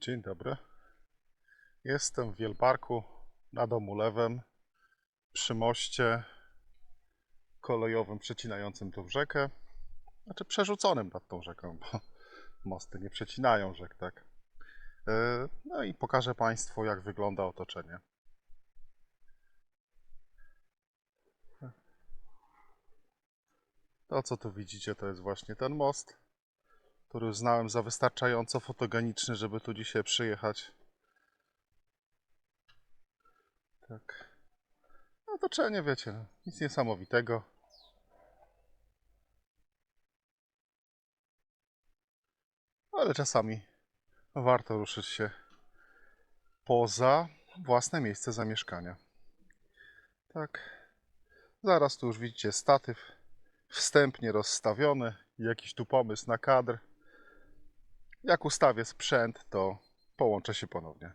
Dzień dobry. Jestem w Wielparku nad Omulewem przy moście kolejowym przecinającym tą rzekę. Znaczy przerzuconym nad tą rzeką, bo mosty nie przecinają rzek, tak? E, No i pokażę Państwu, jak wygląda otoczenie. To, co tu widzicie, to jest właśnie ten most który uznałem za wystarczająco fotogeniczny, żeby tu dzisiaj przyjechać. Tak. Otoczenie, wiecie, no, nic niesamowitego. Ale czasami warto ruszyć się poza własne miejsce zamieszkania. Tak. Zaraz tu już widzicie statyw wstępnie rozstawiony, jakiś tu pomysł na kadr. Jak ustawię sprzęt, to połączę się ponownie.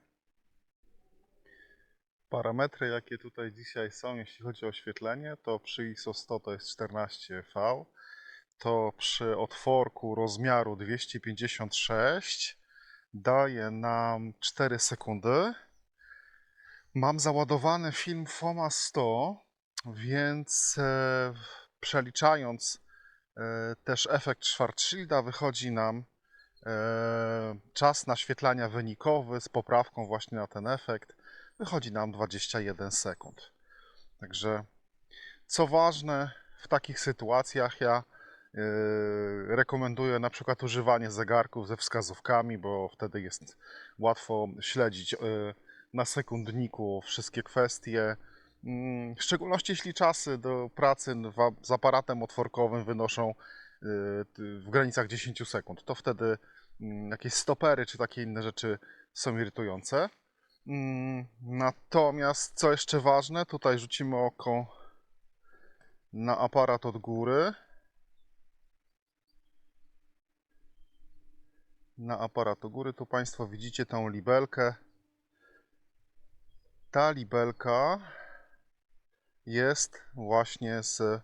Parametry, jakie tutaj dzisiaj są, jeśli chodzi o oświetlenie, to przy ISO 100 to jest 14V, to przy otworku rozmiaru 256 daje nam 4 sekundy. Mam załadowany film FOMA 100, więc e, przeliczając e, też efekt Schwarzschilda wychodzi nam czas naświetlania wynikowy z poprawką właśnie na ten efekt wychodzi nam 21 sekund. Także co ważne w takich sytuacjach ja e, rekomenduję na przykład używanie zegarków ze wskazówkami, bo wtedy jest łatwo śledzić e, na sekundniku wszystkie kwestie. Mm, W szczególności jeśli czasy do pracy z aparatem otworkowym wynoszą w granicach 10 sekund, to wtedy mm, jakieś stopery czy takie inne rzeczy są irytujące. Mm, Natomiast co jeszcze ważne, tutaj rzucimy oko na aparat od góry. Na aparat od góry, tu Państwo widzicie tą libelkę. Ta libelka jest właśnie z.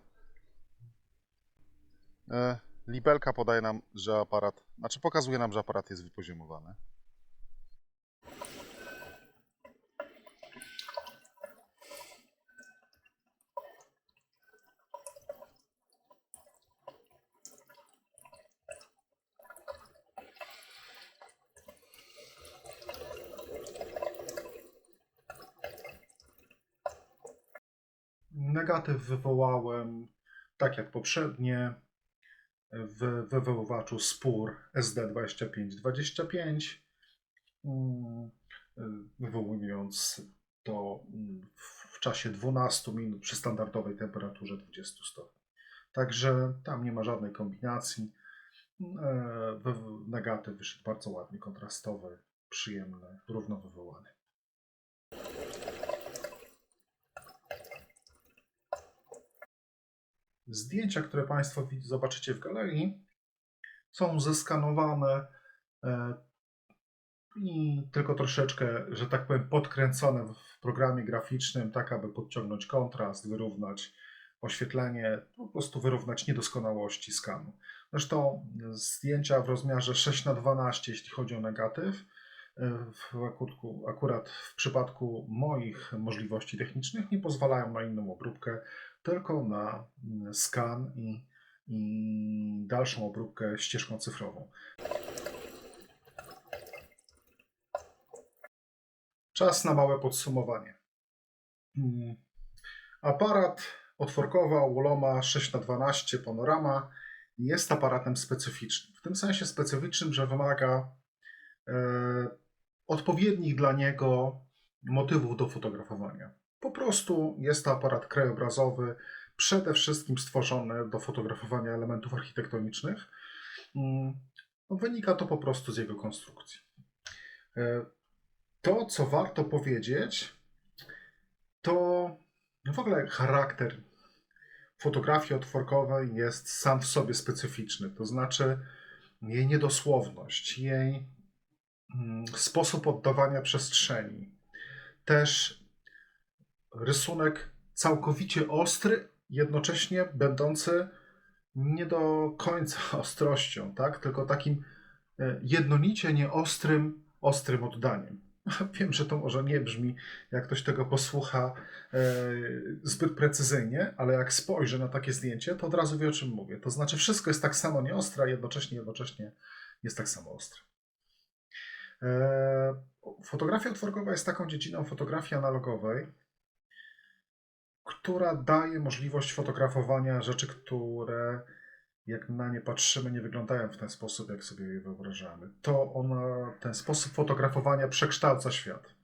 E, libelka podaje nam, że aparat. Znaczy pokazuje nam, że aparat jest wypoziomowany. Negatyw wywołałem, tak jak poprzednie, w wywoływaczu spór SD2525, mm, wywołując to mm, w- czasie 12 minut przy standardowej temperaturze 20 stopni. Także tam nie ma żadnej kombinacji. E, wy- Negatyw wyszedł bardzo ładnie, kontrastowy, przyjemny, równo wywołany. Zdjęcia, które Państwo zobaczycie w galerii, są zeskanowane e, i tylko troszeczkę, że tak powiem, podkręcone w programie graficznym, tak aby podciągnąć kontrast, wyrównać oświetlenie, po prostu wyrównać niedoskonałości skanu. Zresztą zdjęcia w rozmiarze 6 na 12 jeśli chodzi o negatyw, e, w akutku, akurat w przypadku moich możliwości technicznych nie pozwalają na inną obróbkę, tylko na mm, skan i, i dalszą obróbkę ścieżką cyfrową. Czas na małe podsumowanie. Mm, Aparat otworkowa Woloma 6x12 Panorama jest aparatem specyficznym. W tym sensie specyficznym, że wymaga e, odpowiednich dla niego motywów do fotografowania. Po prostu jest to aparat krajobrazowy, przede wszystkim stworzony do fotografowania elementów architektonicznych. Mm, Wynika to po prostu z jego konstrukcji. E, To, co warto powiedzieć, to w ogóle charakter fotografii otworkowej jest sam w sobie specyficzny. To znaczy jej niedosłowność, jej mm, sposób oddawania przestrzeni, też rysunek całkowicie ostry, jednocześnie będący nie do końca ostrością, tak? tylko takim e, jednolicie nieostrym ostrym oddaniem. Wiem, że to może nie brzmi, jak ktoś tego posłucha, e, zbyt precyzyjnie, ale jak spojrzę na takie zdjęcie, to od razu wie, o czym mówię. To znaczy, wszystko jest tak samo nieostre, a jednocześnie, jednocześnie jest tak samo ostre. E, Fotografia otworkowa jest taką dziedziną fotografii analogowej, która daje możliwość fotografowania rzeczy, które jak na nie patrzymy, nie wyglądają w ten sposób, jak sobie je wyobrażamy. To ona, ten sposób fotografowania przekształca świat.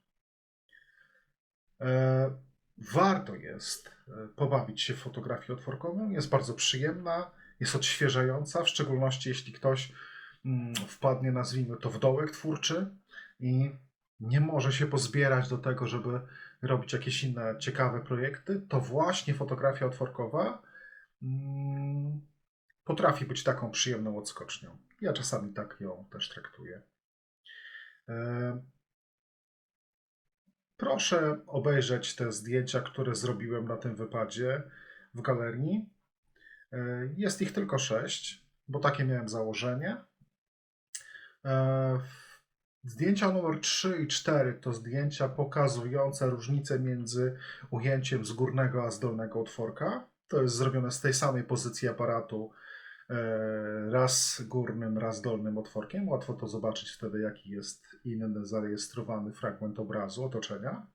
E, warto jest e, pobawić się w fotografię otworkową. Jest bardzo przyjemna, jest odświeżająca, w szczególności jeśli ktoś mm, wpadnie, nazwijmy to, w dołek twórczy i nie może się pozbierać do tego, żeby robić jakieś inne ciekawe projekty, to właśnie fotografia otworkowa mm, potrafi być taką przyjemną odskocznią. Ja czasami tak ją też traktuję. E, Proszę obejrzeć te zdjęcia, które zrobiłem na tym wypadzie w galerii. E, Jest ich tylko sześć, bo takie miałem założenie. Zdjęcia numer 3 i 4 to zdjęcia pokazujące różnicę między ujęciem z górnego a z dolnego otworka. To jest zrobione z tej samej pozycji aparatu, e, raz górnym, raz dolnym otworkiem. Łatwo to zobaczyć wtedy, jaki jest inny zarejestrowany fragment obrazu, otoczenia.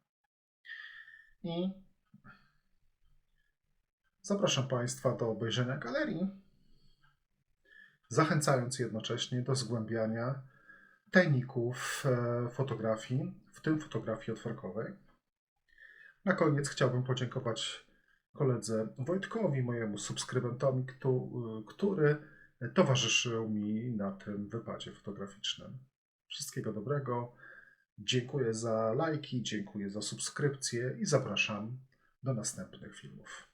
I zapraszam Państwa do obejrzenia galerii, zachęcając jednocześnie do zgłębiania tajników e, fotografii, w tym fotografii otworkowej. Na koniec chciałbym podziękować koledze Wojtkowi, mojemu subskrybentowi, kto- który towarzyszył mi na tym wypadzie fotograficznym. Wszystkiego dobrego. Dziękuję za lajki, dziękuję za subskrypcję i zapraszam do następnych filmów.